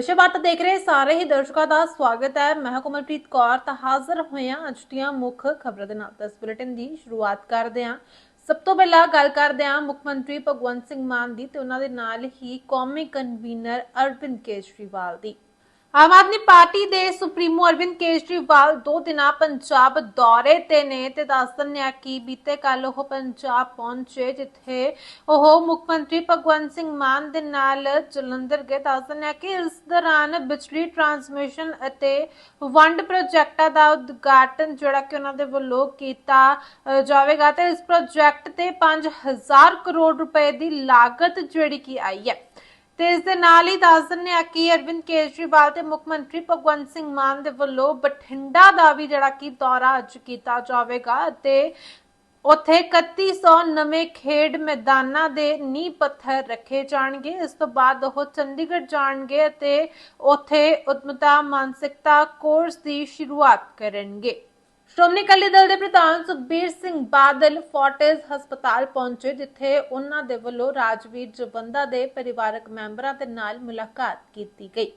ਵਿਸ਼ਵਵਤ ਦੇਖ ਰਹੇ ਸਾਰੇ ਹੀ ਦਰਸ਼ਕਾਂ ਦਾ ਸਵਾਗਤ ਹੈ। ਮੈਂ ਹਾਂ ਕੌਰ, ਤਾਂ ਹਾਜ਼ਰ ਹੋਇਆ ਅੱਜ ਦੀਆਂ ਮੁੱਖ ਖਬਰਾਂ ਦੇ ਨਾਲ ਦਸ ਬੁਲੇਟਿਨ ਦੀ ਸ਼ੁਰੂਆਤ ਕਰਦੇ ਹਾਂ। ਸਭ ਤੋਂ ਪਹਿਲਾਂ ਗੱਲ ਕਰਦੇ ਹਾਂ ਮੁੱਖ ਮੰਤਰੀ ਭਗਵੰਤ ਸਿੰਘ ਮਾਨ ਦੀ ਤੇ ਉਹਨਾਂ ਦੇ ਨਾਲ ਹੀ ਕੌਮੀ ਕਨਵੀਨਰ ਅਰਵਿੰਦ ਕੇਜਰੀਵਾਲ ਦੀ। ਆਮ ਆਦਮੀ ਪਾਰਟੀ ਦੇ ਸੁਪਰੀਮੋ ਅਰਵਿੰਦ ਕੇਜਰੀਵਾਲ ਦੋ ਦਿਨਾਂ ਪੰਜਾਬ ਦੌਰੇ ਤੇ ਨੇ ਤੇ ਦੱਸ ਦਿੰਦੇ ਹਾਂ ਕਿ ਬੀਤੇ ਕੱਲ ਉਹ ਪੰਜਾਬ ਪਹੁੰਚੇ, ਜਿੱਥੇ ਉਹ ਮੁੱਖ ਮੰਤਰੀ ਭਗਵੰਤ ਸਿੰਘ ਮਾਨ ਦੇ ਨਾਲ ਜਲੰਧਰ ਗਏ। ਦੱਸ ਦਿੰਦੇ ਆ ਕਿ ਇਸ ਦੌਰਾਨ ਬਿਜਲੀ ਟਰਾਂਸਮਿਸ਼ਨ ਅਤੇ ਵੰਡ ਪ੍ਰੋਜੈਕਟਾਂ ਦਾ ਉਦਘਾਟਨ ਜਿਹੜਾ ਕਿ ਉਹਨਾਂ ਦੇ ਵੱਲੋਂ ਕੀਤਾ ਜਾਵੇਗਾ ਤੇ ਇਸ ਪ੍ਰੋਜੈਕਟ ਤੇ 5000 ਕਰੋੜ ਰੁਪਏ ਦੀ ਲਾਗਤ ਜਿਹੜੀ ਕਿ ਆਈ ਹੈ। ਤੇ ਇਸ ਦੇ ਨਾਲ ਹੀ ਦੱਸ ਦਿੰਦੇ ਆ ਕਿ ਅਰਵਿੰਦ ਕੇਜਰੀਵਾਲ ਤੇ ਮੁੱਖ ਮੰਤਰੀ ਭਗਵੰਤ ਸਿੰਘ ਮਾਨ ਦੇ ਵੱਲੋਂ ਬਠਿੰਡਾ ਦਾ ਵੀ ਜਿਹੜਾ ਕਿ ਦੌਰਾ ਅੱਜ ਕੀਤਾ ਜਾਵੇਗਾ ਤੇ ਉੱਥੇ 3100 ਨਵੇਂ ਖੇਡ ਮੈਦਾਨਾਂ ਦੇ ਨੀਂਹ ਪੱਥਰ ਰੱਖੇ ਜਾਣਗੇ। ਇਸ ਤੋਂ ਬਾਅਦ ਉਹ ਚੰਡੀਗੜ੍ਹ ਜਾਣਗੇ ਅਤੇ ਉੱਥੇ ਉਤਮਤਾ ਮਾਨਸਿਕਤਾ ਕੋਰਸ ਦੀ ਸ਼ੁਰੂਆਤ ਕਰਨਗੇ। ਸ਼੍ਰੋਮਣੀ ਅਕਾਲੀ ਦਲ ਦੇ ਪ੍ਰਧਾਨ ਸੁਖਬੀਰ ਸਿੰਘ ਬਾਦਲ ਫੋਰਟਿਸ ਹਸਪਤਾਲ ਪਹੁੰਚੇ, ਜਿੱਥੇ ਉਹਨਾਂ ਦੇ ਵੱਲੋਂ ਰਾਜਵੀਰ ਜਵੰਦਾ ਦੇ ਪਰਿਵਾਰਕ ਮੈਂਬਰਾਂ ਦੇ ਨਾਲ ਮੁਲਾਕਾਤ ਕੀਤੀ ਗਈ।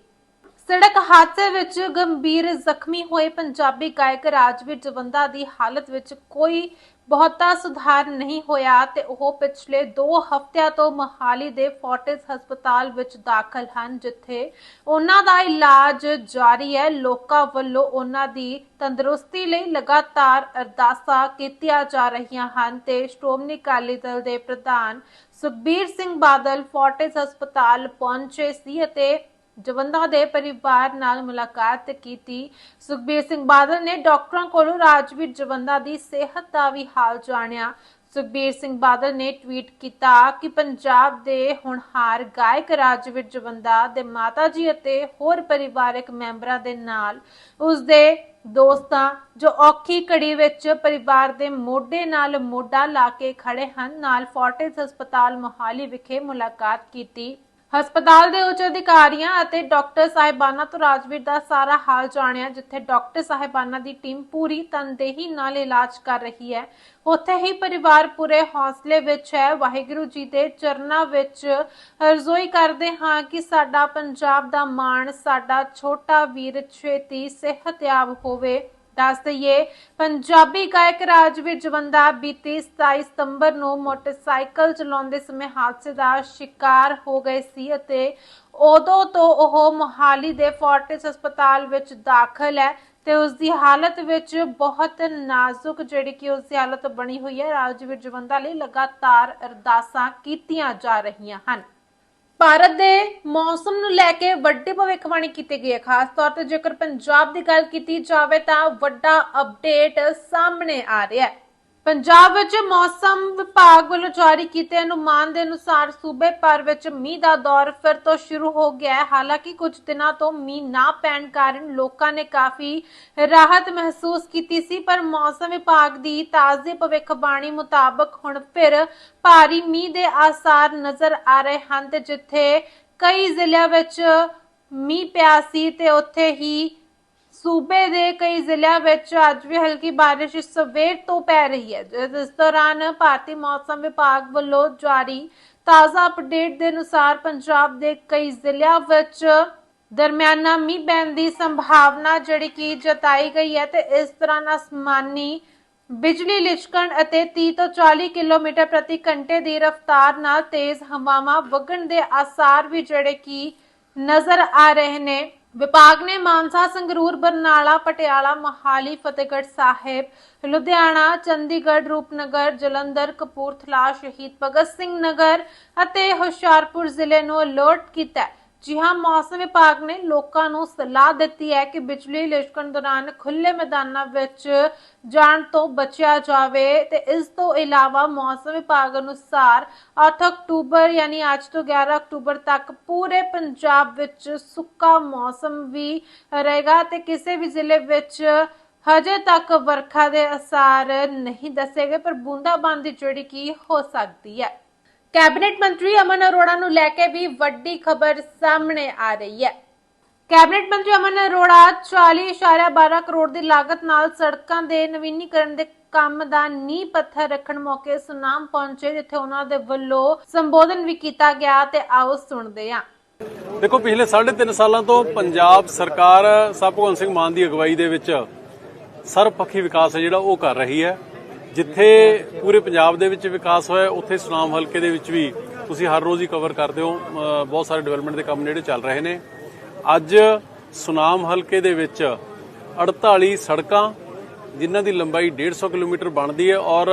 ਸੜਕ ਹਾਦਸੇ ਵਿੱਚ ਗੰਭੀਰ ਜ਼ਖਮੀ ਹੋਏ ਪੰਜਾਬੀ ਗਾਇਕ ਰਾਜਵੀਰ ਜਵੰਦਾ ਦੀ ਹਾਲਤ ਵਿੱਚ ਕੋਈ ਬਹੁਤਾ ਸੁਧਾਰ ਨਹੀਂ ਹੋਇਆ ਤੇ ਉਹ ਪਿਛਲੇ 2 ਹਫ਼ਤਿਆਂ ਤੋਂ ਮੋਹਾਲੀ ਦੇ ਫੋਰਟਿਸ ਹਸਪਤਾਲ ਵਿੱਚ ਦਾਖਲ ਹਨ, ਜਿੱਥੇ ਉਹਨਾਂ ਦਾ ਇਲਾਜ ਜਾਰੀ ਹੈ। ਲੋਕਾਂ ਵੱਲੋਂ ਉਹਨਾਂ ਦੀ ਤੰਦਰੁਸਤੀ ਲਈ ਲਗਾਤਾਰ ਅਰਦਾਸਾਂ ਕੀਤੀਆਂ ਜਾ ਰਹੀਆਂ ਹਨ ਤੇ ਸ਼੍ਰੋਮਣੀ ਅਕਾਲੀ ਦਲ ਦੇ ਪ੍ਰਧਾਨ ਸੁਖਬੀਰ ਸਿੰਘ ਬਾਦਲ ਫੋਰਟਿਸ ਹਸਪਤਾਲ ਪਹੁੰਚੇ ਸੀ ਅਤੇ ਜਵੰਦਾ ਦੇ ਪਰਿਵਾਰ ਨਾਲ ਮੁਲਾਕਾਤ ਕੀਤੀ। ਸੁਖਬੀਰ ਸਿੰਘ ਬਾਦਲ ਨੇ ਡਾਕਟਰਾਂ ਕੋਲੋਂ ਰਾਜਵੀਰ ਜਵੰਦਾ ਦੀ ਸਿਹਤ ਦਾ ਵੀ ਹਾਲ ਜਾਣਿਆ। ਸੁਖਬੀਰ ਸਿੰਘ ਬਾਦਲ ਨੇ ਟਵੀਟ ਕੀਤਾ ਕਿ ਪੰਜਾਬ ਦੇ ਹੋਣਹਾਰ ਗਾਇਕ ਰਾਜਵੀਰ ਜਵੰਦਾ ਦੇ ਮਾਤਾ ਜੀ ਅਤੇ ਹੋਰ ਪਰਿਵਾਰਕ ਮੈਂਬਰਾਂ ਦੇ ਨਾਲ ਉਸ ਦੇ ਦੋਸਤਾਂ ਜੋ ਔਖੀ ਘੜੀ ਵਿੱਚ ਪਰਿਵਾਰ ਦੇ ਮੋਢੇ ਨਾਲ ਮੋਢਾ ਲਾ ਕੇ ਖੜੇ ਹਨ, ਨਾਲ ਫੋਰਟਿਸ ਹਸਪਤਾਲ ਮੋਹਾਲੀ ਵਿਖੇ ਮੁਲਾਕਾਤ ਕੀਤੀ। ਹਸਪਤਾਲ ਦੇ ਉੱਚ ਅਧਿਕਾਰੀਆਂ ਅਤੇ ਡਾਕਟਰ ਸਾਹਿਬਾਨਾਂ ਤੋਂ ਰਾਜਵੀਰ ਦਾ ਸਾਰਾ ਹਾਲ ਜਾਣਿਆ, ਜਿੱਥੇ ਡਾਕਟਰ ਸਾਹਿਬਾਨਾਂ ਦੀ ਟੀਮ ਪੂਰੀ ਤਨਦੇਹੀ ਨਾਲ ਇਲਾਜ ਕਰ ਰਹੀ ਹੈ। ਉੱਥੇ ਹੀ ਪਰਿਵਾਰ ਪੂਰੇ ਹੌਸਲੇ ਵਿੱਚ ਹੈ। ਵਾਹਿਗੁਰੂ ਜੀ ਦੇ ਚਰਨਾਂ ਵਿੱਚ ਅਰਜ਼ੋਈ ਕਰਦੇ ਹਾਂ ਕਿ ਸਾਡਾ ਪੰਜਾਬ ਦਾ ਮਾਣ, ਸਾਡਾ ਛੋਟਾ ਵੀਰ ਛੇਤੀ ਸਿਹਤਯਾਬ ਹੋਵੇ। ਦੱਸ ਦਈਏ, ਪੰਜਾਬੀ ਗਾਇਕ ਰਾਜਵੀਰ ਜਵੰਦਾ ਬੀਤੀ 27 ਸਤੰਬਰ ਨੂੰ ਮੋਟਰਸਾਈਕਲ ਚਲਾਉਂਦੇ ਸਮੇਂ ਹਾਦਸੇ ਦਾ ਸ਼ਿਕਾਰ ਹੋ ਗਏ ਸੀ ਅਤੇ ਉਦੋਂ ਤੋਂ ਉਹ ਮੋਹਾਲੀ ਦੇ ਫੋਰਟਿਸ ਹਸਪਤਾਲ ਵਿੱਚ ਦਾਖਲ ਹੈ ਤੇ ਉਸ ਦੀ ਹਾਲਤ ਵਿੱਚ ਬਹੁਤ ਨਾਜ਼ੁਕ ਜਿਹੜੀ ਕਿ ਉਸ ਦੀ ਹਾਲਤ ਬਣੀ ਹੋਈ ਹੈ। ਰਾਜਵੀਰ ਜਵੰਦਾ ਲਈ ਲਗਾਤਾਰ ਅਰਦਾਸਾਂ ਕੀਤੀਆਂ ਜਾ ਰਹੀਆਂ ਹਨ। ਭਾਰਤ ਦੇ ਮੌਸਮ ਨੂੰ ਲੈ ਕੇ ਵੱਡੀ ਭਵਿੱਖਬਾਣੀ ਕੀਤੀ ਗਈ ਹੈ। ਖਾਸ ਤੌਰ ਤੇ ਜੇਕਰ ਪੰਜਾਬ ਦੀ ਗੱਲ ਕੀਤੀ ਜਾਵੇ ਤਾਂ ਵੱਡਾ ਅਪਡੇਟ ਸਾਹਮਣੇ ਆ ਰਿਹਾ ਹੈ। ਪੰਜਾਬ ਵਿੱਚ ਮੌਸਮ ਵਿਭਾਗ ਵੱਲੋਂ ਜਾਰੀ ਕੀਤੇ ਅਨੁਮਾਨ ਦੇ ਅਨੁਸਾਰ ਸੂਬੇ ਭਰ ਵਿੱਚ ਮੀਂਹ ਦਾ ਦੌਰ ਫਿਰ ਤੋਂ ਸ਼ੁਰੂ ਹੋ ਗਿਆ ਹੈ। ਹਾਲਾਂਕਿ ਕੁਝ ਦਿਨਾਂ ਤੋਂ ਮੀਂਹ ਨਾ ਪੈਣ ਕਾਰਨ ਲੋਕਾਂ ਨੇ ਕਾਫੀ ਰਾਹਤ ਮਹਿਸੂਸ ਕੀਤੀ ਸੀ, ਪਰ ਮੌਸਮ ਵਿਭਾਗ ਦੀ ਤਾਜ਼ੀ ਭਵਿੱਖਬਾਣੀ ਮੁਤਾਬਕ ਹੁਣ ਫਿਰ ਭਾਰੀ ਮੀਂਹ ਦੇ ਆਸਾਰ ਨਜ਼ਰ ਆ ਰਹੇ ਹਨ ਤੇ ਜਿੱਥੇ ਕਈ ਜ਼ਿਲ੍ਹਿਆਂ ਵਿੱਚ ਮੀਂਹ ਪਿਆ ਸੀ ਤੇ ਉੱਥੇ ਹੀ ਸੂਬੇ ਦੇ ਕਈ ਜ਼ਿਲ੍ਹਿਆਂ ਵਿੱਚ ਅੱਜ ਵੀ ਹਲਕੀ ਬਾਰਿਸ਼ ਸਵੇਰ ਤੋਂ ਪੈ ਰਹੀ ਹੈ ਇਸ ਦੌਰਾਨ ਭਾਰਤੀ ਮੌਸਮ ਵਿਭਾਗ ਵੱਲੋਂ ਜਾਰੀ ਤਾਜ਼ਾ ਅਪਡੇਟ ਦੇ ਅਨੁਸਾਰ ਪੰਜਾਬ ਦੇ ਕਈ ਜ਼ਿਲ੍ਹਿਆਂ ਵਿੱਚ ਦਰਮਿਆਨਾ ਮੀਂਹ ਪੈਣ ਦੀ ਸੰਭਾਵਨਾ ਜਿਹੜੀ ਕਿ ਜਤਾਈ ਗਈ ਹੈ ਤੇ ਇਸ ਦੌਰਾਨ ਅਸਮਾਨੀ ਬਿਜਲੀ ਲਿਸ਼ਕਣ ਅਤੇ 30 ਤੋਂ 40 ਕਿਲੋਮੀਟਰ ਪ੍ਰਤੀ ਘੰਟੇ ਦੀ ਰਫ਼ਤਾਰ ਨਾਲ ਤੇਜ਼ ਹਵਾਵਾਂ ਵਗਣ ਦੇ ਆਸਾਰ ਵੀ ਜਿਹੜੇ ਕਿ ਨਜ਼ਰ ਆ ਰਹੇ ਨੇ। ਵਿਭਾਗ ਨੇ ਮਾਨਸਾ, ਸੰਗਰੂਰ, ਬਰਨਾਲਾ, ਪਟਿਆਲਾ, ਮੋਹਾਲੀ, ਫਤਿਹਗੜ੍ਹ ਸਾਹਿਬ, ਲੁਧਿਆਣਾ, ਚੰਡੀਗੜ੍ਹ, ਰੂਪਨਗਰ, ਜਲੰਧਰ, ਕਪੂਰਥਲਾ, ਸ਼ਹੀਦ ਭਗਤ ਸਿੰਘ ਨਗਰ ਅਤੇ ਹੁਸ਼ਿਆਰਪੁਰ ਜ਼ਿਲ੍ਹੇ ਨੂੰ ਅਲਰਟ ਕੀਤਾ ਹੈ। ਜੀ ਹਾਂ, ਮੌਸਮ ਵਿਭਾਗ ਨੇ ਲੋਕਾਂ ਨੂੰ ਸਲਾਹ ਦਿੱਤੀ ਹੈ ਕਿ ਬਿਜਲੀ ਲਿਸ਼ਕਣ ਦੌਰਾਨ ਖੁੱਲੇ ਮੈਦਾਨਾਂ ਵਿੱਚ ਜਾਣ ਤੋਂ ਬਚਿਆ ਜਾਵੇ ਤੇ ਇਸ ਤੋਂ ਇਲਾਵਾ ਮੌਸਮ ਵਿਭਾਗ ਅਨੁਸਾਰ 8 ਅਕਤੂਬਰ ਯਾਨੀ ਅੱਜ ਤੋਂ 11 ਅਕਤੂਬਰ ਤੱਕ ਪੂਰੇ ਪੰਜਾਬ ਵਿੱਚ ਸੁੱਕਾ ਮੌਸਮ ਵੀ ਰਹੇਗਾ ਤੇ ਕਿਸੇ ਵੀ ਜ਼ਿਲ੍ਹੇ ਵਿੱਚ ਹਜੇ ਤੱਕ ਵਰਖਾ ਦੇ ਅਸਾਰ ਨਹੀਂ ਦੱਸੇ ਗਏ, ਪਰ ਬੂੰਦਾਬਾਂਦੀ ਜਿਹੜੀ ਕੀ ਹੋ ਸਕਦੀ ਹੈ। ਕੈਬਨਿਟ ਮੰਤਰੀ ਅਮਨ ਅਰੋੜਾ ਨੂੰ ਲੈ ਕੇ ਵੀ ਵੱਡੀ ਖਬਰ ਸਾਹਮਣੇ ਆ ਰਹੀ ਹੈ। ਕੈਬਨਿਟ ਮੰਤਰੀ ਅਮਨ ਅਰੋੜਾ 40.12 ਕਰੋੜ ਦੀ ਲਾਗਤ ਨਾਲ ਸੜਕਾਂ ਦੇ ਨਵੀਨੀਕਰਨ ਦੇ ਕੰਮ ਦਾ ਨੀਂਹ ਪੱਥਰ ਰੱਖਣ ਮੌਕੇ ਸੁਨਾਮ ਪਹੁੰਚੇ, ਜਿੱਥੇ ਉਹਨਾਂ ਦੇ ਵੱਲੋਂ ਸੰਬੋਧਨ ਵੀ ਕੀਤਾ ਗਿਆ ਤੇ ਆਓ ਸੁਣਦੇ ਹਾਂ। ਦੇਖੋ, ਪਿਛਲੇ 3.5 ਸਾਲਾਂ ਤੋਂ ਪੰਜਾਬ ਸਰਕਾਰ ਸਾਹਿਬ ਸਿੰਘ ਮਾਨ ਦੀ ਅਗਵਾਈ ਦੇ ਵਿੱਚ ਸਰਬਪੱਖੀ ਵਿਕਾਸ ਹੈ ਜਿਹੜਾ ਉਹ ਕਰ ਰਹੀ ਹੈ। ਜਿੱਥੇ ਪੂਰੇ ਪੰਜਾਬ ਦੇ ਵਿੱਚ ਵਿਕਾਸ ਹੋਇਆ, ਉੱਥੇ ਸੁਨਾਮ ਹਲਕੇ ਦੇ ਵਿੱਚ ਵੀ ਤੁਸੀਂ ਹਰ ਰੋਜ਼ ਹੀ ਕਵਰ ਕਰਦੇ ਹੋ। ਬਹੁਤ ਸਾਰੇ ਡਿਵੈਲਪਮੈਂਟ ਦੇ ਕੰਮ ਜਿਹੜੇ ਚੱਲ ਰਹੇ ਨੇ। ਅੱਜ ਸੁਨਾਮ ਹਲਕੇ ਦੇ ਵਿੱਚ 48 ਸੜਕਾਂ, ਜਿਨ੍ਹਾਂ ਦੀ ਲੰਬਾਈ 150 ਕਿਲੋਮੀਟਰ ਬਣਦੀ ਹੈ ਔਰ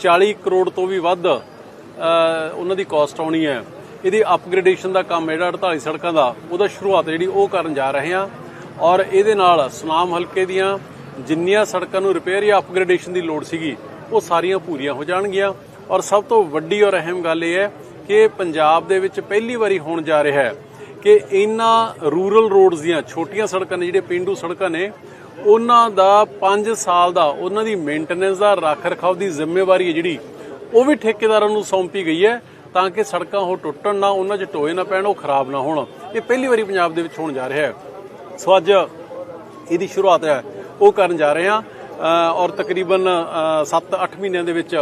40 ਕਰੋੜ ਤੋਂ ਵੀ ਵੱਧ ਉਹਨਾਂ ਦੀ ਕਾਸਟ ਆਉਣੀ ਹੈ। ਇਹਦੀ ਅਪਗ੍ਰੇਡੇਸ਼ਨ ਦਾ ਕੰਮ ਜਿਹੜਾ 48 ਸੜਕਾਂ ਦਾ, ਉਹਦਾ ਸ਼ੁਰੂਆਤ ਜਿਹੜੀ ਉਹ ਕਰਨ ਜਾ ਰਹੇ ਹਾਂ। ਔਰ ਇਹਦੇ ਨਾਲ ਸੁਨਾਮ ਹਲਕੇ ਦੀਆਂ ਜਿੰਨੀਆਂ ਸੜਕਾਂ ਨੂੰ ਰਿਪੇਅਰ ਜਾਂ ਅਪਗ੍ਰੇਡੇਸ਼ਨ ਦੀ ਲੋੜ ਸੀਗੀ, ਉਹ ਸਾਰੀਆਂ ਪੂਰੀਆਂ ਹੋ ਜਾਣਗੀਆਂ। ਔਰ ਸਭ ਤੋਂ ਵੱਡੀ ਔਰ ਅਹਿਮ ਗੱਲ ਇਹ ਹੈ ਕਿ ਪੰਜਾਬ ਦੇ ਵਿੱਚ ਪਹਿਲੀ ਵਾਰੀ ਹੋਣ ਜਾ ਰਿਹਾ ਹੈ ਕਿ ਇਹਨਾਂ ਰੂਰਲ ਰੋਡਸ ਦੀਆਂ ਛੋਟੀਆਂ ਸੜਕਾਂ ਨੇ, ਜਿਹੜੇ ਪਿੰਡੂ ਸੜਕਾਂ ਨੇ, ਉਹਨਾਂ ਦਾ 5 ਸਾਲ ਦਾ ਉਹਨਾਂ ਦੀ ਮੇਨਟੇਨੈਂਸ ਦਾ ਰੱਖ ਰਖਾਵ ਦੀ ਜ਼ਿੰਮੇਵਾਰੀ ਹੈ ਜਿਹੜੀ, ਉਹ ਵੀ ਠੇਕੇਦਾਰਾਂ ਨੂੰ ਸੌਂਪੀ ਗਈ ਹੈ ਤਾਂ ਕਿ ਸੜਕਾਂ ਉਹ ਟੁੱਟਣ ਨਾ, ਉਹਨਾਂ 'ਚ ਟੋਏ ਨਾ ਪੈਣ, ਉਹ ਖਰਾਬ ਨਾ ਹੋਣ। ਇਹ ਪਹਿਲੀ ਵਾਰੀ ਪੰਜਾਬ ਦੇ ਵਿੱਚ ਹੋਣ ਜਾ ਰਿਹਾ ਹੈ। ਸੋ ਅੱਜ ਇਹਦੀ ਸ਼ੁਰੂਆਤ ਹੈ। ਉਹ ਕਰਨ ਜਾ ਰਹੇ ਹਾਂ। ਔਰ ਤਕਰੀਬਨ 7-8 ਮਹੀਨਿਆਂ ਦੇ ਵਿੱਚ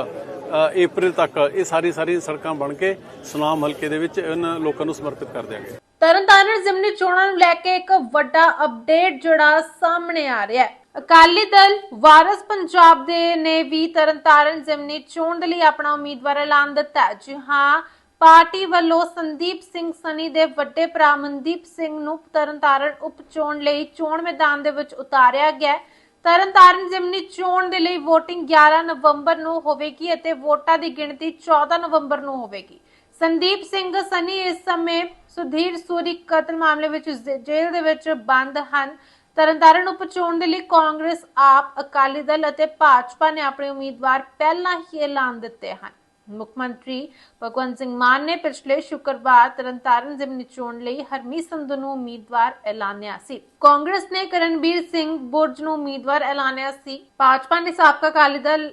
ਅਪ੍ਰੈਲ ਤੱਕ ਇਹ ਸਾਰੀ ਸਾਰੀ ਸੜਕਾਂ ਬਣ ਕੇ ਸੁਨਾਮ ਹਲਕੇ ਦੇ ਵਿੱਚ ਇਹਨਾਂ ਲੋਕਾਂ ਨੂੰ ਸਮਰਪਿਤ ਕਰ ਦਿਆਂਗੇ। ਤਰਨਤਾਰਨ ਜ਼ਿਮਨੀ ਚੋਣਾਂ ਨੂੰ ਲੈ ਕੇ ਇੱਕ ਵੱਡਾ ਅਪਡੇਟ ਜਿਹੜਾ ਸਾਹਮਣੇ ਆ ਰਿਹਾ ਹੈ। ਅਕਾਲੀ ਦਲ, ਵਾਰਸ ਪੰਜਾਬ ਦੇ ਨੇ ਵੀ ਤਰਨਤਾਰਨ ਜ਼ਿਮਨੀ ਚੋਣ ਦੇ ਲਈ ਆਪਣਾ ਉਮੀਦਵਾਰ ਐਲਾਨ ਦਿੱਤਾ ਜੀ ਹਾਂ ਪਾਰਟੀ ਵੱਲੋਂ ਸੰਦੀਪ ਸਿੰਘ ਸਨੀ ਦੇ ਵੱਡੇ ਭਰਾ ਮਨਦੀਪ ਸਿੰਘ ਨੂੰ ਤਰਨਤਾਰਨ ਉਪ ਚੋਣ ਲਈ ਚੋਣ ਮੈਦਾਨ ਦੇ ਵਿੱਚ ਉਤਾਰਿਆ ਗਿਆ ਤਰਨਤਾਰਨ ਜ਼ਿਮਨੀ ਚੋਣ ਦੇ ਲਈ VOTING 11 ਨਵੰਬਰ ਨੂੰ ਹੋਵੇਗੀ ਅਤੇ ਵੋਟਾਂ ਦੀ ਗਿਣਤੀ 14 ਨਵੰਬਰ ਨੂੰ ਹੋਵੇਗੀ। ਸੰਦੀਪ ਸਿੰਘ ਸਨੀ ਇਸ ਸਮੇਂ ਸੁਧੀਰ ਸੂਰੀ ਕਤਲ ਮਾਮਲੇ ਵਿੱਚ ਜ- ਜੇਲ੍ਹ ਦੇ ਵਿੱਚ ਬੰਦ ਹਨ। ਤਰਨਤਾਰਨ ਉਪ ਚੋਣ ਦੇ ਲਈ ਕਾਂਗਰਸ, ਆਪ ਅਕਾਲੀ ਦਲ ਅਤੇ ਭਾਜਪਾ ਨੇ ਆਪਣੇ ਉਮੀਦਵਾਰ ਪਹਿਲਾਂ ਹੀ ਐਲਾਨ ਦਿੱਤੇ ਹਨ। ਮੁੱਖ ਮੰਤਰੀ ਭਗਵੰਤ ਸਿੰਘ ਮਾਨ ਨੇ ਪਿਛਲੇ ਸ਼ੁੱਕਰਵਾਰ ਤਰਨਤਾਰਨ ਜ਼ਿਮਨੀ ਚੋਣ ਲਈ ਹਰਮੀਤ ਸੰਧੂ ਨੂੰ ਉਮੀਦਵਾਰ ਐਲਾਨਿਆ ਸੀ। ਕਾਂਗਰਸ ਨੇ ਕਰਨਵੀਰ ਸਿੰਘ ਬੁਰਜ ਨੂੰ ਉਮੀਦਵਾਰ ਐਲਾਨਿਆ ਸੀ। ਭਾਜਪਾ ਨੇ ਸਾਬਕਾ ਅਕਾਲੀ ਦਲ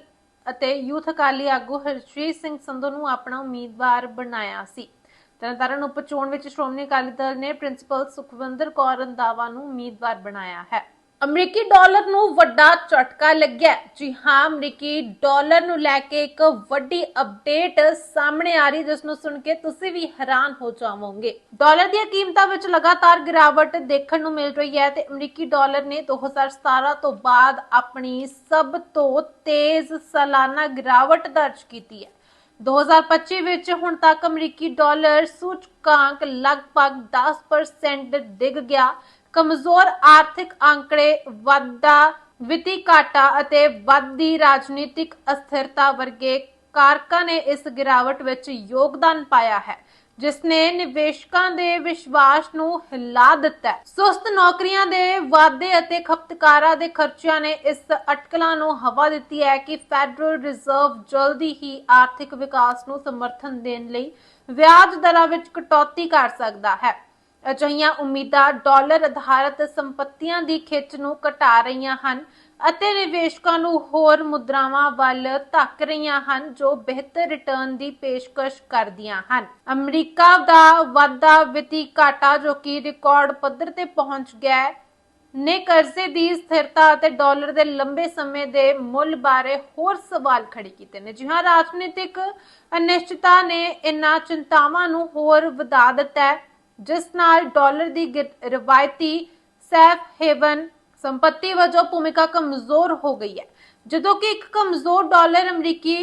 ਅਤੇ ਯੂਥ ਅਕਾਲੀ ਆਗੂ ਹਰਜੀਤ ਸਿੰਘ ਸੰਧੂ ਨੂੰ ਆਪਣਾ ਉਮੀਦਵਾਰ ਬਣਾਇਆ ਸੀ। ਤਰਨਤਾਰਨ ਉਪ ਚੋਣ ਵਿੱਚ ਸ਼੍ਰੋਮਣੀ ਅਕਾਲੀ ਦਲ ਨੇ ਪ੍ਰਿੰਸੀਪਲ ਸੁਖਵਿੰਦਰ ਕੌਰ ਰੰਧਾਵਾ ਨੂੰ ਉਮੀਦਵਾਰ ਬਣਾਇਆ ਹੈ। ਅਮਰੀਕੀ ਡਾਲਰ ਨੂੰ ਵੱਡਾ ਝਟਕਾ ਲੱਗਿਆ। ਹੈ। ਜੀ ਹਾਂ, ਅਮਰੀਕੀ ਡਾਲਰ ਨੂੰ ਲੈ ਕੇ ਇੱਕ ਵੱਡੀ ਅਪਡੇਟ ਸਾਹਮਣੇ ਆ ਰਹੀ, ਜਿਸ ਨੂੰ ਸੁਣ ਕੇ ਤੁਸੀਂ ਵੀ ਹੈਰਾਨ ਹੋ ਜਾਵੋਗੇ। ਡਾਲਰ ਦੀਆਂ ਕੀਮਤਾਂ ਵਿੱਚ ਲਗਾਤਾਰ ਗਿਰਾਵਟ ਦੇਖਣ ਨੂੰ ਮਿਲ ਰਹੀ ਹੈ ਤੇ ਅਮਰੀਕੀ ਡਾਲਰ ਨੇ 2017 ਤੋਂ ਬਾਅਦ ਆਪਣੀ ਸਭ ਤੋਂ ਤੇਜ਼ ਸਾਲਾਨਾ ਗਿਰਾਵਟ ਦਰਜ ਕੀਤੀ ਹੈ। 2025 ਵਿੱਚ ਹੁਣ ਤੱਕ ਅਮਰੀਕੀ ਡਾਲਰ ਸੂਚਕਾਂਕ ਲਗਭਗ 10% ਡਿੱਗ ਗਿਆ। ਕਮਜ਼ੋਰ ਆਰਥਿਕ ਅੰਕੜੇ, ਵਾਧਾ, ਵਿੱਤੀ ਘਾਟਾ ਅਤੇ ਵੱਧਦੀ ਰਾਜਨੀਤਿਕ ਅਸਥਿਰਤਾ ਵਰਗੇ ਕਾਰਕਾਂ ਨੇ ਇਸ ਗਿਰਾਵਟ ਵਿੱਚ ਯੋਗਦਾਨ ਪਾਇਆ ਹੈ, ਜਿਸ ਨੇ ਨਿਵੇਸ਼ਕਾਂ ਦੇ ਵਿਸ਼ਵਾਸ ਨੂੰ ਹਿਲਾ ਦਿੱਤਾ ਹੈ। ਸੁਸਤ ਨੌਕਰੀਆਂ ਦੇ ਵਾਧੇ ਅਤੇ ਖਪਤਕਾਰਾਂ ਦੇ ਖਰਚਿਆਂ ਨੇ ਇਸ ਅਟਕਲਾਂ ਨੂੰ ਹਵਾ ਦਿੱਤੀ ਹੈ ਕਿ ਫੈਡਰਲ ਰਿਜ਼ਰਵ ਜਲਦੀ ਹੀ ਆਰਥਿਕ ਵਿਕਾਸ ਨੂੰ ਸਮਰਥਨ ਦੇਣ ਲਈ ਵਿਆਜ ਦਰਾਂ ਵਿੱਚ ਕਟੌਤੀ ਕਰ ਸਕਦਾ ਹੈ। ਅਜਿਹੀਆਂ ਉਮੀਦਾਂ ਡਾਲਰ ਆਧਾਰਿਤ ਸੰਪਤੀਆਂ ਦੀ ਖਿੱਚ ਨੂੰ ਘਟਾ ਰਹੀਆਂ ਹਨ ਅਤੇ ਨਿਵੇਸ਼ਕਾਂ ਨੂੰ ਹੋਰ ਮੁਦਰਾਵਾਂ ਵੱਲ ਧੱਕ ਰਹੀਆਂ ਹਨ ਜੋ ਬਿਹਤਰ ਰਿਟਰਨ ਦੀ ਪੇਸ਼ਕਸ਼ ਕਰਦੀਆਂ ਹਨ। ਅਮਰੀਕਾ ਦਾ ਵਾਧਾ ਵਿੱਤੀ ਘਾਟਾ ਜੋ ਕਿ ਰਿਕਾਰਡ ਪੱਧਰ ਤੇ ਪਹੁੰਚ ਗਿਆ ਹੈ, ਨੇ ਕਰਜ਼ੇ ਦੀ ਸਥਿਰਤਾ ਅਤੇ ਡਾਲਰ ਦੇ ਲੰਬੇ ਸਮੇਂ ਦੇ ਮੁੱਲ ਬਾਰੇ ਹੋਰ ਸਵਾਲ ਖੜੇ ਕੀਤੇ ਨੇ। ਜੀ ਰਾਜਨੀਤਿਕ ਅਨਿਸ਼ਚਿਤਤਾ ਨੇ ਇਨ੍ਹਾਂ ਚਿੰਤਾਵਾਂ ਨੂੰ ਹੋਰ ਵਧਾ ਦਿੱਤਾ ਹੈ। ਜਿਸ ਨਾਲ ਡਾਲਰ ਦੀ ਰਵਾਇਤੀ ਸੇਫ ਹੇਵਨ ਸੰਪਤੀ ਵਜੋਂ ਭੂਮਿਕਾ ਕਮਜ਼ੋਰ ਹੋ ਗਈ ਹੈ। ਜਦੋਂ ਕਿ ਇੱਕ ਕਮਜ਼ੋਰ ਡਾਲਰ ਅਮਰੀਕੀ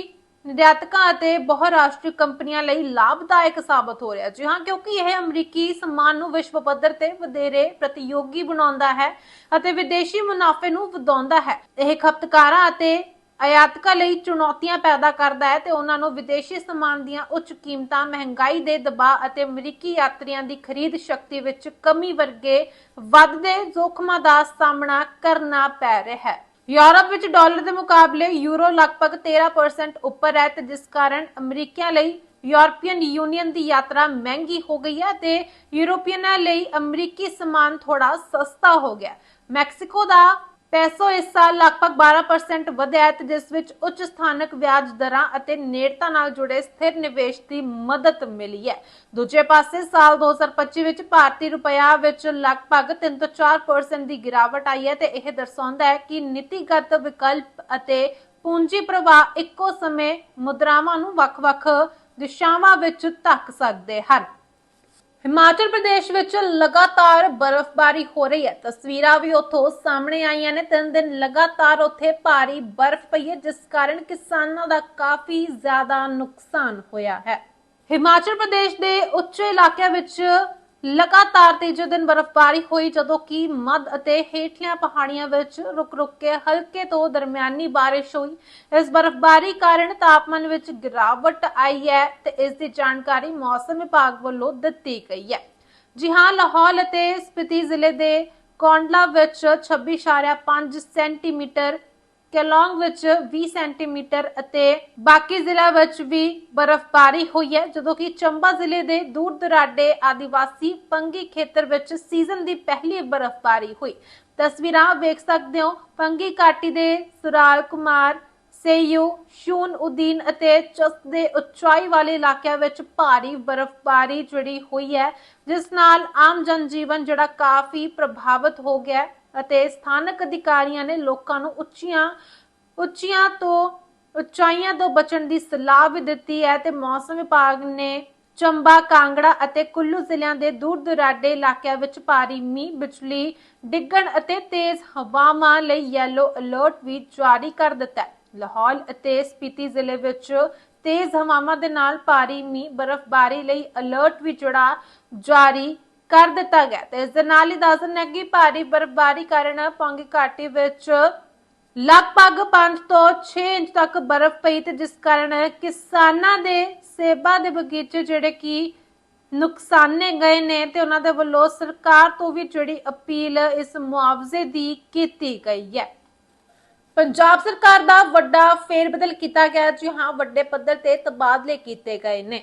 ਨਿਰਯਾਤਕਾਂ ਅਤੇ ਬਹੁਰਾਸ਼ਟਰੀ ਕੰਪਨੀਆਂ ਲਈ ਲਾਭਦਾਇਕ ਸਾਬਤ ਹੋ ਰਿਹਾ ਜੀ ਹਾਂ, ਕਿਉਂਕਿ ਇਹ ਅਮਰੀਕੀ ਸਮਾਨ ਨੂੰ ਵਿਸ਼ਵ ਪੱਧਰ ਤੇ ਵਧੇਰੇ ਪ੍ਰਤੀਯੋਗੀ ਬਣਾਉਂਦਾ ਹੈ ਅਤੇ ਵਿਦੇਸ਼ੀ ਮੁਨਾਫੇ ਨੂੰ ਵਧਾਉਂਦਾ ਹੈ। ਇਹ ਖਪਤਕਾਰਾਂ ਅਤੇ ਆਯਾਤਕਾਂ ਲਈ ਚੁਣੌਤੀਆਂ ਪੈਦਾ ਕਰਦਾ ਹੈ ਤੇ ਉਹਨਾਂ ਨੂੰ ਵਿਦੇਸ਼ੀ ਸਮਾਨ ਦੀਆਂ ਉੱਚ ਕੀਮਤਾਂ, ਮਹਿੰਗਾਈ ਦੇ ਦਬਾਅ ਅਤੇ ਅਮਰੀਕੀ ਯਾਤਰੀਆਂ ਦੀ ਖਰੀਦ ਸ਼ਕਤੀ ਵਿੱਚ ਕਮੀ ਵਰਗੇ ਵੱਧਦੇ ਜ਼ੋਖਮਾਂ ਦਾ ਸਾਹਮਣਾ ਕਰਨਾ ਪੈ ਰਿਹਾ ਹੈ। ਯੂਰਪ ਵਿੱਚ ਡਾਲਰ ਦੇ ਮੁਕਾਬਲੇ ਯੂਰੋ ਲਗਭਗ 13% ਉੱਪਰ ਹੈ ਤੇ ਜਿਸ ਕਾਰਨ ਅਮਰੀਕੀਆਂ ਲਈ ਯੂਰਪੀਅਨ ਯੂਨੀਅਨ ਦੀ ਯਾਤਰਾ ਮਹਿੰਗੀ ਹੋ ਗਈ ਹੈ ਤੇ ਯੂਰੋਪੀਅਨਾਂ ਲਈ ਅਮਰੀਕੀ ਸਮਾਨ ਥੋੜਾ ਸਸਤਾ ਹੋ ਗਿਆ ਮੈਕਸੀਕੋ ਦਾ ਪੈਸੋ ਇਸ ਸਾਲ ਲਗਭਗ 12% ਵਧਿਆ ਹੈ ਤੇ ਜਿਸ ਵਿੱਚ ਉੱਚ ਸਥਾਨਕ ਵਿਆਜ ਦਰਾਂ ਅਤੇ ਨੇੜਤਾ ਨਾਲ ਜੁੜੇ ਸਥਿਰ ਨਿਵੇਸ਼ ਦੀ ਮਦਦ ਮਿਲੀ ਹੈ। ਦੂਜੇ ਪਾਸੇ ਸਾਲ 2025 ਵਿੱਚ ਭਾਰਤੀ ਰੁਪਇਆ ਵਿੱਚ ਲਗਭਗ 3 ਤੋਂ 4% ਦੀ ਗਿਰਾਵਟ ਆਈ ਹੈ ਤੇ ਇਹ ਦਰਸਾਉਂਦਾ ਹੈ ਕਿ ਨੀਤੀਗਤ ਵਿਕਲਪ ਅਤੇ ਪੂੰਜੀ ਪ੍ਰਵਾਹ ਇੱਕੋ ਸਮੇਂ ਮੁਦਰਾਵਾਂ ਨੂੰ ਵੱਖ-ਵੱਖ ਦਿਸ਼ਾਵਾਂ ਵਿੱਚ ਧੱਕ ਸਕਦੇ ਹਨ। ਹਿਮਾਚਲ ਪ੍ਰਦੇਸ਼ ਵਿੱਚ ਲਗਾਤਾਰ ਬਰਫ਼ਬਾਰੀ ਹੋ ਰਹੀ ਹੈ। ਤਸਵੀਰਾਂ ਵੀ ਉੱਥੋਂ ਸਾਹਮਣੇ ਆਈਆਂ ਨੇ। ਤਿੰਨ ਦਿਨ ਲਗਾਤਾਰ ਉੱਥੇ ਭਾਰੀ ਬਰਫ਼ ਪਈ ਹੈ, ਜਿਸ ਕਾਰਨ ਕਿਸਾਨਾਂ ਦਾ ਕਾਫੀ ਜ਼ਿਆਦਾ ਨੁਕਸਾਨ ਹੋਇਆ ਹੈ। ਹਿਮਾਚਲ ਪ੍ਰਦੇਸ਼ ਦੇ ਉੱਚੇ ਇਲਾਕਿਆਂ ਵਿੱਚ ਲਗਾਤਾਰ ਤੀਜੇ ਦਿਨ ਬਰਫ਼ਬਾਰੀ ਹੋਈ ਜਦੋਂ ਕਿ ਮੱਧ ਅਤੇ ਹੇਠਲੀਆਂ ਪਹਾੜੀਆਂ ਵਿੱਚ ਰੁਕ-ਰੁਕ ਕੇ ਹਲਕੇ ਤੋਂ ਦਰਮਿਆਨੀ ਬਾਰਿਸ਼ ਹੋਈ। ਇਸ ਬਰਫ਼ਬਾਰੀ ਕਾਰਨ ਤਾਪਮਾਨ ਵਿੱਚ ਗਿਰਾਵਟ ਆਈ ਹੈ ਤੇ ਇਸ ਦੀ ਜਾਣਕਾਰੀ ਮੌਸਮ ਵਿਭਾਗ ਵੱਲੋਂ ਦਿੱਤੀ ਗਈ ਹੈ। ਜੀ ਹਾਂ ਲਾਹੌਰ ਅਤੇ ਸਪੀਤੀ ਜ਼ਿਲ੍ਹੇ ਦੇ ਕੌਂਡਲਾ ਵਿੱਚ 26.5 ਸੈਂਟੀਮੀਟਰ ਕੈਲੋਂਗ ਵਿੱਚ 20 ਸੈਂਟੀਮੀਟਰ ਅਤੇ ਬਾਕੀ ਜ਼ਿਲ੍ਹਾ ਵਿੱਚ ਵੀ ਬਰਫ਼ਬਾਰੀ ਹੋਈ ਹੈ, ਜਦੋਂ ਕਿ ਚੰਬਾ ਜ਼ਿਲ੍ਹੇ ਦੇ ਦੂਰ ਦੁਰਾਡੇ ਆਦੀਵਾਸੀ ਪੰਗੀ ਖੇਤਰ ਵਿੱਚ ਸੀਜ਼ਨ ਦੀ ਪਹਿਲੀ ਬਰਫ਼ਬਾਰੀ ਹੋਈ। ਤਸਵੀਰਾਂ ਵੇਖ ਸਕਦੇ ਹੋ। ਪੰਗੀ ਘਾਟੀ ਦੇ ਸੁਰਾਲ ਕੁਮਾਰ ਸੇਯੂ, ਸ਼ੂਨ ਉਦੀਨ ਅਤੇ ਚਸਤ ਦੇ ਉਚਾਈ ਵਾਲੇ ਇਲਾਕਿਆਂ ਵਿੱਚ ਭਾਰੀ ਬਰਫ਼ਬਾਰੀ ਜਿਹੜੀ ਹੋਈ ਹੈ, ਜਿਸ ਨਾਲ ਆਮ ਜਨਜੀਵਨ ਜਿਹੜਾ ਕਾਫੀ ਪ੍ਰਭਾਵਿਤ ਹੋ ਗਿਆ ਅਤੇ ਸਥਾਨਕ ਅਧਿਕਾਰੀਆਂ ਨੇ ਲੋਕਾਂ ਨੂੰ ਉੱਚੀਆਂ ਉੱਚੀਆਂ ਤੋਂ ਉਚਾਈਆਂ ਤੋਂ ਬਚਣ ਦੀ ਸਲਾਹ ਵੀ ਦਿੱਤੀ ਹੈ ਤੇ ਮੌਸਮ ਵਿਭਾਗ ਨੇ ਚੰਬਾ, ਕਾਂਗੜਾ ਅਤੇ ਕੁੱਲੂ ਜ਼ਿਲ੍ਹਿਆਂ ਦੇ ਦੂਰ ਦੁਰਾਡੇ ਇਲਾਕਿਆਂ ਵਿੱਚ ਭਾਰੀ ਮੀਂਹ, ਬਿਜਲੀ ਡਿੱਗਣ ਅਤੇ ਤੇਜ਼ ਹਵਾਵਾਂ ਲਈ ਯੈਲੋ ਅਲਰਟ ਵੀ ਜਾਰੀ ਕਰ ਦਿੱਤਾ ਹੈ। ਲਾਹੌਲ ਅਤੇ ਸਪੀਤੀ ਜ਼ਿਲ੍ਹੇ ਵਿੱਚ ਤੇਜ਼ ਹਵਾਵਾਂ ਦੇ ਨਾਲ ਭਾਰੀ ਮੀਂਹ ਬਰਫ਼ਬਾਰੀ ਲਈ ਅਲਰਟ ਵੀ ਜਿਹੜਾ ਜਾਰੀ ਕਰ ਦਿੱਤਾ ਗਿਆ ਤੇ ਇਸ ਦੇ ਨਾਲ ਹੀ ਦੱਸ ਦਿੰਦੇ ਕਿ ਭਾਰੀ ਬਰਫ਼ਬਾਰੀ ਕਾਰਨ ਪੰਗੀ ਘਾਟੀ ਵਿੱਚ ਲਗਭਗ 5 ਤੋਂ 6 ਇੰਚ ਤੱਕ ਬਰਫ਼ ਪਈ ਤੇ ਜਿਸ ਕਾਰਨ ਕਿਸਾਨਾਂ ਦੇ ਸੇਬਾਂ ਦੇ ਬਗੀਚੇ ਜਿਹੜੇ ਕਿ ਨੁਕਸਾਨੇ ਗਏ ਨੇ ਤੇ ਉਹਨਾਂ ਦੇ ਵੱਲੋਂ ਸਰਕਾਰ ਤੋਂ ਵੀ ਜਿਹੜੀ ਅਪੀਲ ਇਸ ਮੁਆਵਜ਼ੇ ਦੀ ਕੀਤੀ ਗਈ ਹੈ। ਪੰਜਾਬ ਸਰਕਾਰ ਦਾ ਵੱਡਾ ਫੇਰਬਦਲ ਕੀਤਾ ਗਿਆ ਜੀ ਹਾਂ, ਵੱਡੇ ਪੱਧਰ ਤੇ ਤਬਾਦਲੇ ਕੀਤੇ ਗਏ ਨੇ।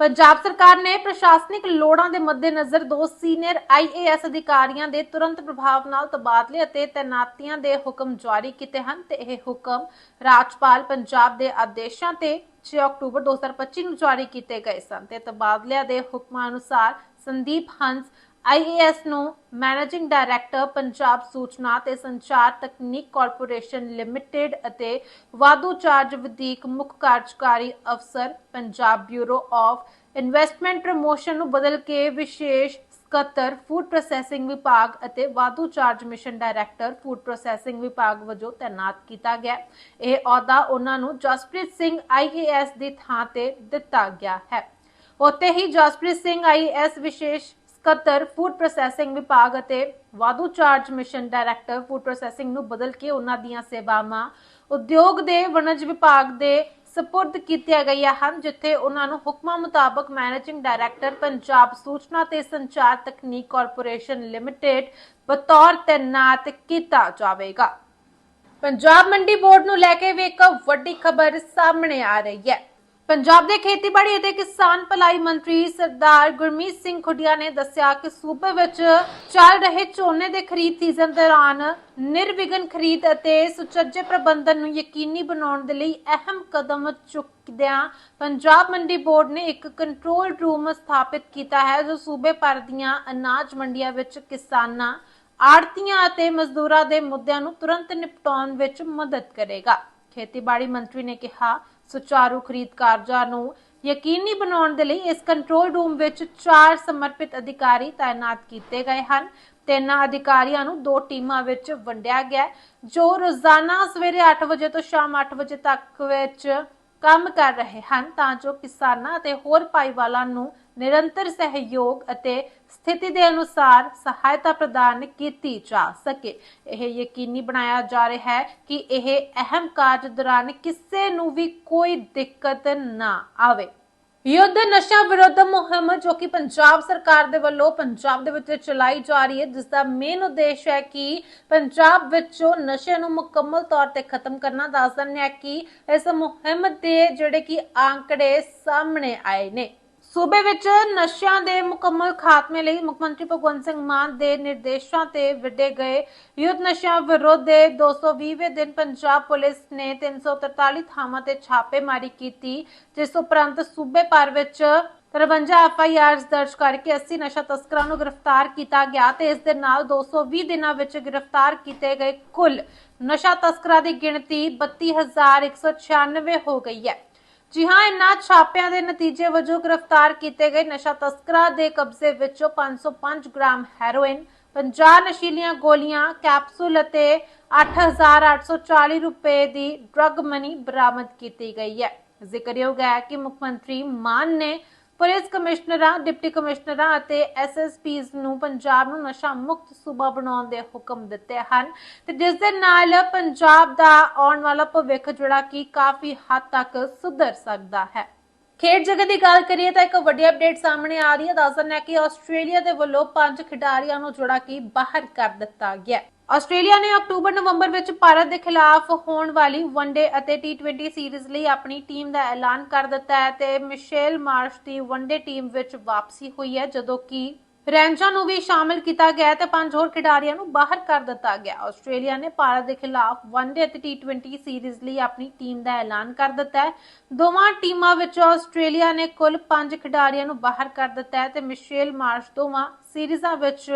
ਪੰਜਾਬ ਸਰਕਾਰ ਨੇ ਪ੍ਰਸ਼ਾਸਨਿਕ ਲੋੜਾਂ ਦੇ ਮੱਦੇਨਜ਼ਰ ਦੋ ਸੀਨੀਅਰ ਆਈਏਐਸ ਅਧਿਕਾਰੀਆਂ ਦੇ ਤੁਰੰਤ ਪ੍ਰਭਾਵ ਨਾਲ ਤਬਾਦਲੇ ਅਤੇ ਤੈਨਾਤੀਆਂ ਦੇ ਹੁਕਮ ਜਾਰੀ ਕੀਤੇ ਹਨ ਤੇ ਇਹ ਹੁਕਮ ਰਾਜਪਾਲ ਪੰਜਾਬ ਦੇ ਆਦੇਸ਼ਾਂ ਤੇ 6 ਅਕਤੂਬਰ 2025 ਨੂੰ ਜਾਰੀ ਕੀਤੇ ਗਏ ਸਨ ਤੇ ਤਬਾਦਲਿਆਂ ਦੇ ਹੁਕਮਾਂ ਅਨੁਸਾਰ ਸੰਦੀਪ ਹੰਸ ਆਈਏਐਸ ਨੂੰ ਮੈਨੇਜਿੰਗ ਡਾਇਰੈਕਟਰ ਪੰਜਾਬ ਸੂਚਨਾ ਤੇ ਸੰਚਾਰ ਤਕਨੀਕ ਕਾਰਪੋਰੇਸ਼ਨ ਲਿਮਟਿਡ ਅਤੇ ਵਾਧੂ ਚਾਰਜ ਵਧੀਕ ਮੁੱਖ ਕਾਰਜਕਾਰੀ ਅਫਸਰ, Punjab bureau of investment promotion ਨੂੰ ਬਦਲ ਕੇ ਵਿਸ਼ੇਸ਼ ਸਕੱਤਰ, ਫੂਡ ਪ੍ਰੋਸੈਸਿੰਗ ਵਿਭਾਗ ਅਤੇ ਵਾਧੂ charge mission director, food processing ਵਿਭਾਗ ਵਜੋਂ ਤਾਇਨਾਤ ਕੀਤਾ ਗਿਆ ਹੈ। ਇਹ ਅਹੁਦਾ ਉਹਨਾਂ ਨੂੰ ਜਸਪ੍ਰੀਤ ਸਿੰਘ ਆਈਏਐਸ ਦੀ ਥਾਂ ਤੇ ਦਿੱਤਾ ਗਿਆ ਹੈ ਉੱਥੇ ਹੀ ਜਸਪ੍ਰੀਤ ਸਿੰਘ ਆਈਐਸ ਵਿਸ਼ੇਸ਼ ਸਕੱਤਰ ਫੂਡ ਪ੍ਰੋਸੈਸਿੰਗ ਵਿਭਾਗ ਅਤੇ ਵਾਧੂ charge mission director food processing ਨੂੰ ਬਦਲ ਕੇ ਉਹਨਾਂ ਦੀਆਂ ਸੇਵਾਵਾਂ ਉਦਯੋਗ ਦੇ ਵਣਜ ਵਿਭਾਗ ਦੇ ਸਪੁਰਦ ਕੀਤੀਆਂ ਗਈਆਂ ਹਨ, ਜਿੱਥੇ ਉਹਨਾਂ ਨੂੰ ਹੁਕਮਾਂ ਮੁਤਾਬਕ ਮੈਨੇਜਿੰਗ ਡਾਇਰੈਕਟਰ ਪੰਜਾਬ ਸੂਚਨਾ ਤੇ ਸੰਚਾਰ ਤਕਨੀਕ ਕਾਰਪੋਰੇਸ਼ਨ ਲਿਮਟਿਡ ਬਤੌਰ ਤੈਨਾਤ ਕੀਤਾ ਜਾਵੇਗਾ। ਪੰਜਾਬ ਮੰਡੀ ਬੋਰਡ ਨੂੰ ਲੈ ਕੇ ਵੀ ਇੱਕ ਵੱਡੀ ਖਬਰ ਸਾਹਮਣੇ ਆ ਰਹੀ ਹੈ। ਪੰਜਾਬ ਦੇ ਖੇਤੀਬਾੜੀ ਅਤੇ ਕਿਸਾਨ ਭਲਾਈ ਮੰਤਰੀ ਸਰਦਾਰ ਗੁਰਮੀਤ ਸਿੰਘ ਖੁੱਡੀਆ ਨੇ ਦੱਸਿਆ ਕਿ ਸੂਬੇ ਵਿੱਚ ਚੱਲ ਰਹੇ ਝੋਨੇ ਦੇ ਖਰੀਦ ਸੀਜ਼ਨ ਦੌਰਾਨ ਨਿਰਵਿਘਨ ਖਰੀਦ ਅਤੇ ਸੁਚੱਜੇ ਪ੍ਰਬੰਧਨ ਨੂੰ ਯਕੀਨੀ ਬਣਾਉਣ ਦੇ ਲਈ ਅਹਿਮ ਕਦਮ ਚੁੱਕਦਿਆਂ ਪੰਜਾਬ ਮੰਡੀ ਬੋਰਡ ਨੇ ਇੱਕ ਕੰਟਰੋਲ ਰੂਮ ਸਥਾਪਿਤ ਕੀਤਾ ਹੈ, ਜੋ ਸੂਬੇ ਭਰ ਦੀਆਂ ਅਨਾਜ ਮੰਡੀਆਂ ਵਿੱਚ ਕਿਸਾਨਾਂ ਆੜਤੀਆਂ ਅਤੇ ਮਜ਼ਦੂਰਾਂ ਦੇ ਮੁੱਦਿਆਂ ਨੂੰ ਤੁਰੰਤ ਨਿਪਟਾਉਣ ਵਿੱਚ ਮਦਦ ਕਰੇਗਾ। ਖੇਤੀਬਾੜੀ ਮੰਤਰੀ ਨੇ ਕਿਹਾ ਸੁਚਾਰੂ ਖਰੀਦ ਕਾਰਜਾਂ ਨੂੰ ਯਕੀਨੀ ਬਣਾਉਣ ਦੇ ਲਈ ਇਸ ਕੰਟਰੋਲ ਰੂਮ ਵਿੱਚ ਚਾਰ ਸਮਰਪਿਤ ਅਧਿਕਾਰੀ ਤਾਇਨਾਤ ਕੀਤੇ ਗਏ ਹਨ। ਤਿੰਨ ਅਧਿਕਾਰੀਆਂ ਨੂੰ ਦੋ ਟੀਮਾਂ ਵਿੱਚ ਵੰਡਿਆ ਗਿਆ ਜੋ ਰੋਜ਼ਾਨਾ ਸਵੇਰੇ 8 ਵਜੇ ਤੋਂ ਸ਼ਾਮ 8 ਵਜੇ ਤੱਕ ਵਿੱਚ ਕੰਮ ਕਰ ਰਹੇ ਹਨ, ਤਾਂ ਜੋ ਕਿਸਾਨਾਂ ਅਤੇ ਹੋਰ ਭਾਈਵਾਲਾਂ ਨੂੰ ਨਿਰੰਤਰ ਸਹਿਯੋਗ ਅਤੇ ਸਥਿਤੀ ਦੇ ਅਨੁਸਾਰ ਸਹਾਇਤਾ ਪ੍ਰਦਾਨ ਕੀਤੀ ਜਾ ਸਕੇ। ਇਹ ਯਕੀਨੀ ਬਣਾਇਆ ਜਾ ਰਿਹਾ ਹੈ ਕਿ ਇਹ ਅਹਿਮ ਕਾਰਜ ਦੌਰਾਨ ਕਿਸੇ ਨੂੰ ਵੀ ਕੋਈ ਦਿੱਕਤ ਨਾ ਆਵੇ। ਯੁੱਧ ਨਸ਼ਾ ਵਿਰੋਧ ਮੁਹਿੰਮ, ਜੋ ਕਿ ਪੰਜਾਬ ਸਰਕਾਰ ਦੇ ਵੱਲੋਂ ਪੰਜਾਬ ਦੇ ਵਿੱਚ ਚਲਾਈ ਜਾ ਰਹੀ ਹੈ, ਜਿਸ ਦਾ ਮੇਨ ਉਦੇਸ਼ ਹੈ ਕਿ ਪੰਜਾਬ ਵਿੱਚੋਂ ਨਸ਼ੇ ਨੂੰ ਮੁਕੰਮਲ ਤੌਰ ਤੇ ਖਤਮ ਕਰਨਾ। ਦੱਸ ਦਿੰਦੇ ਹਾਂ ਕਿ ਇਸ ਮੁਹਿੰਮ ਦੇ ਜਿਹੜੇ ਕਿ ਆંકੜੇ ਸਾਹਮਣੇ ਆਏ ਨੇ। ਸੂਬੇ ਵਿੱਚ ਨਸ਼ਿਆਂ ਦੇ ਮੁਕੰਮਲ ਖਾਤਮੇ ਲਈ ਮੁੱਖ ਮੰਤਰੀ ਭਗਵੰਤ ਸਿੰਘ ਮਾਨ ਦੇ ਨਿਰਦੇਸ਼ਾਂ ਤੇ ਵਿੱਢੇ ਗਏ ਯੁੱਧ ਨਸ਼ਿਆਂ ਵਿਰੁੱਧ ਦੇ 220ਵੇਂ ਦਿਨ ਪੰਜਾਬ ਪੁਲਿਸ ਨੇ 343 ਥਾਵਾਂ ਤੇ ਛਾਪੇਮਾਰੀ ਕੀਤੀ, ਜਿਸ ਉਪਰੰਤ ਸੂਬੇ ਭਰ ਵਿੱਚ 53 ਐਫਆਈਆਰਸ ਦਰਜ ਕਰਕੇ 80 ਨਸ਼ਾ ਤਸਕਰਾਂ ਨੂੰ ਗ੍ਰਿਫਤਾਰ ਕੀਤਾ ਗਿਆ ਤੇ ਇਸ ਦੇ ਨਾਲ 220 ਦਿਨਾਂ ਵਿੱਚ ਗ੍ਰਿਫਤਾਰ ਕੀਤੇ ਗਏ ਕੁੱਲ ਨਸ਼ਾ ਤਸਕਰਾਂ ਦੀ ਗਿਣਤੀ 32196 ਹੋ ਗਈ ਹੈ। ਜੀ ਹਾਂ, ਇਨ੍ਹਾਂ ਛਾਪਿਆਂ ਦੇ ਨਤੀਜੇ ਵਜੋਂ ਗ੍ਰਿਫਤਾਰ ਕੀਤੇ ਗਏ ਨਸ਼ਾ ਤਸਕਰਾਂ ਦੇ ਕਬਜ਼ੇ ਵਿੱਚੋਂ 505 ਗ੍ਰਾਮ ਹੈਰੋਇਨ 50 ਨਸ਼ੀਲੀਆਂ ਗੋਲੀਆਂ, ਕੈਪਸੂਲ ਅਤੇ 8840 ਰੁਪਏ ਦੀ ਡਰੱਗ ਮਨੀ ਬਰਾਮਦ ਕੀਤੀ ਗਈ ਹੈ। ਜ਼ਿਕਰਯੋਗ ਹੈ ਕਿ ਮੁੱਖ ਮੰਤਰੀ ਮਾਨ ਨੇ ਪੁਲਿਸ ਕਮਿਸ਼ਨਰਾਂ, ਡਿਪਟੀ ਕਮਿਸ਼ਨਰਾਂ ਅਤੇ ਐਸਐਸਪੀਜ਼ ਨੂੰ ਪੰਜਾਬ ਨੂੰ ਨਸ਼ਾ ਮੁਕਤ ਸੂਬਾ ਬਣਾਉਣ ਦੇ ਹੁਕਮ ਦਿੱਤੇ ਹਨ ਤੇ ਜਿਸ ਦੇ ਨਾਲ ਪੰਜਾਬ ਦਾ ਆਉਣ ਵਾਲਾ ਭਵਿੱਖ ਜਿਹੜਾ ਕਿ ਕਾਫੀ ਹੱਦ ਤੱਕ ਸੁਧਰ ਸਕਦਾ ਹੈ। ਖੇਡ ਜਗਤ ਦੀ ਗੱਲ ਕਰੀਏ ਤਾਂ ਇੱਕ ਵੱਡੀ ਅਪਡੇਟ ਸਾਹਮਣੇ ਆ ਰਹੀ ਹੈ। ਦੱਸਣ ਹੈ ਕਿ ਆਸਟ੍ਰੇਲੀਆ ਦੇ ਵੱਲੋਂ ਪੰਜ ਖਿਡਾਰੀਆਂ ਨੂੰ ਜਿਹੜਾ ਕਿ ਬਾਹਰ ਕਰ ਦਿੱਤਾ ਗਿਆ ਆਸਟ੍ਰੇਲੀਆ ਨੇ ਅਕਤੂਬਰ, ਨਵੰਬਰ ਵਿੱਚ ਭਾਰਤ ਦੇ ਖਿਲਾਫ ਹੋਣ ਵਾਲੀ ਵਨਡੇ ਅਤੇ ਟੀ20 ਸੀਰੀਜ਼ ਲਈ ਆਪਣੀ ਟੀਮ ਦਾ ਐਲਾਨ ਕਰ ਦਿੱਤਾ ਹੈ ਤੇ ਮਿਸ਼ੇਲ ਮਾਰਸ਼ ਦੀ ਵਨਡੇ ਟੀਮ ਵਿੱਚ ਵਾਪਸੀ ਹੋਈ ਹੈ, ਜਦੋਂ ਕਿ ਰੈਂਚਾ ਨੂੰ ਵੀ ਸ਼ਾਮਿਲ ਕੀਤਾ ਗਿਆ ਤੇ ਪੰਜ ਹੋਰ ਖਿਡਾਰੀਆਂ ਨੂੰ ਬਾਹਰ ਕਰ ਦਿੱਤਾ ਗਿਆ। ਆਸਟ੍ਰੇਲੀਆ ਨੇ ਭਾਰਤ ਦੇ ਖਿਲਾਫ ਵਨਡੇ ਅਤੇ ਟੀ20 ਸੀਰੀਜ਼ ਲਈ ਆਪਣੀ ਟੀਮ ਦਾ ਐਲਾਨ ਕਰ ਦਿੱਤਾ ਹੈ। ਦੋਵਾਂ ਟੀਮਾਂ ਵਿੱਚੋਂ ਆਸਟ੍ਰੇਲੀਆ ਨੇ ਕੁੱਲ ਪੰਜ ਖਿਡਾਰੀਆਂ ਨੂੰ ਬਾਹਰ ਕਰ ਦਿੱਤਾ ਹੈ ਤੇ ਮਿਸ਼ੇਲ ਮਾਰਸ਼ ਦੋਵਾਂ ਸੀਰੀਜ਼ਾਂ ਵਿੱਚ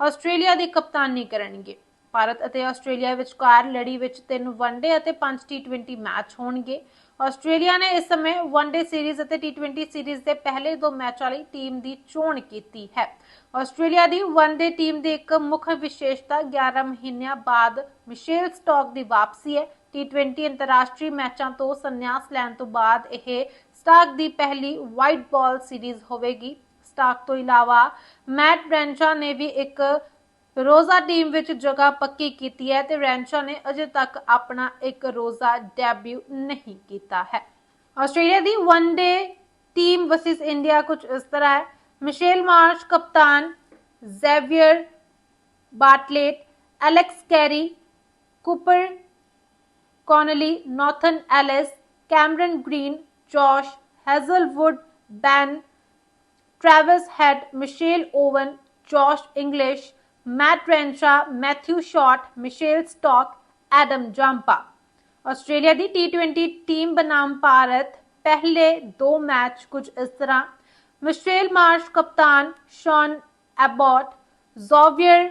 ਆਸਟ੍ਰੇਲੀਆ ਦੀ ਕਪਤਾਨੀ ਕਰਨਗੇ। ਭਾਰਤ ਅਤੇ ਆਸਟ੍ਰੇਲੀਆ ਵਿਚਕਾਰ ਲੜੀ ਵਿੱਚ ਤਿੰਨ ਵਨਡੇ ਅਤੇ ਪੰਜ ਟੀ20 ਮੈਚ ਹੋਣਗੇ। ਆਸਟ੍ਰੇਲੀਆ ਨੇ ਇਸ ਸਮੇਂ ਵਨਡੇ ਸੀਰੀਜ਼ ਅਤੇ ਟੀ20 ਸੀਰੀਜ਼ ਦੇ ਪਹਿਲੇ ਦੋ ਮੈਚਾਂ ਲਈ ਟੀਮ ਦੀ ਚੋਣ ਕੀਤੀ ਹੈ। ਆਸਟ੍ਰੇਲੀਆ ਦੀ ਵਨਡੇ ਟੀਮ ਦੀ ਇੱਕ ਮੁੱਖ ਵਿਸ਼ੇਸ਼ਤਾ 11 ਮਹੀਨਿਆਂ ਬਾਅਦ ਮਿਸ਼ੇਲ ਸਟਾਕ ਦੀ ਵਾਪਸੀ ਹੈ। ਟੀ20 ਅੰਤਰਰਾਸ਼ਟਰੀ ਮੈਚਾਂ ਤੋਂ ਸੰਨਿਆਸ ਲੈਣ ਤੋਂ ਬਾਅਦ ਇਹ ਸਟਾਕ ਦੀ ਪਹਿਲੀ ਵਾਈਟ ਬਾਲ ਸੀਰੀਜ਼ ਹੋਵੇਗੀ। ਸਟਾਕ ਤੋਂ ਇਲਾਵਾ ਮੈਟ ਬ੍ਰੈਂਚਾ ਨੇ ਵੀ ਇੱਕ ਰੋਜ਼ਾ ਟੀਮ ਵਿੱਚ ਜਗ੍ਹਾ ਪੱਕੀ ਕੀਤੀ ਹੈ ਤੇ ਰੈਂਚਾ ਨੇ ਅਜੇ ਤੱਕ ਆਪਣਾ ਇੱਕ ਰੋਜ਼ਾ ਡੈਬਿਊ ਨਹੀਂ ਕੀਤਾ ਹੈ। ਆਸਟ੍ਰੇਲੀਆ ਦੀ one day team versus India ਕੁਝ ਇਸ ਤਰ੍ਹਾਂ ਹੈ। ਮਿਸ਼ੇਲ ਮਾਰਸ਼ ਕਪਤਾਨ Xavier Bartlett Alex Carey Cooper Connolly Nathan Ellis Cameron Green Josh Hazlewood Ben Head Head, Owen Josh Inglis English, Matt Renshaw, Matthew Short, Michelle Stock, Adam Jampa. Australia ਦੀ T20 team ਬਨਾਮ ਭਾਰਤ ਪਹਿਲੇ ਦੋ match ਕੁਝ ਇਸ ਤਰ੍ਹਾਂ Mitchell Marsh ਕਪਤਾਨ Sean Abbott Xavier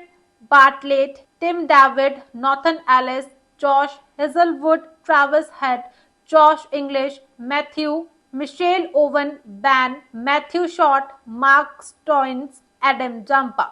Bartlett Tim David Nathan Ellis Josh Hazlewood Travis Head Josh Inglis Matthew Mitchell Owen Ben Matthew Short Mark Stoinis Adam Zampa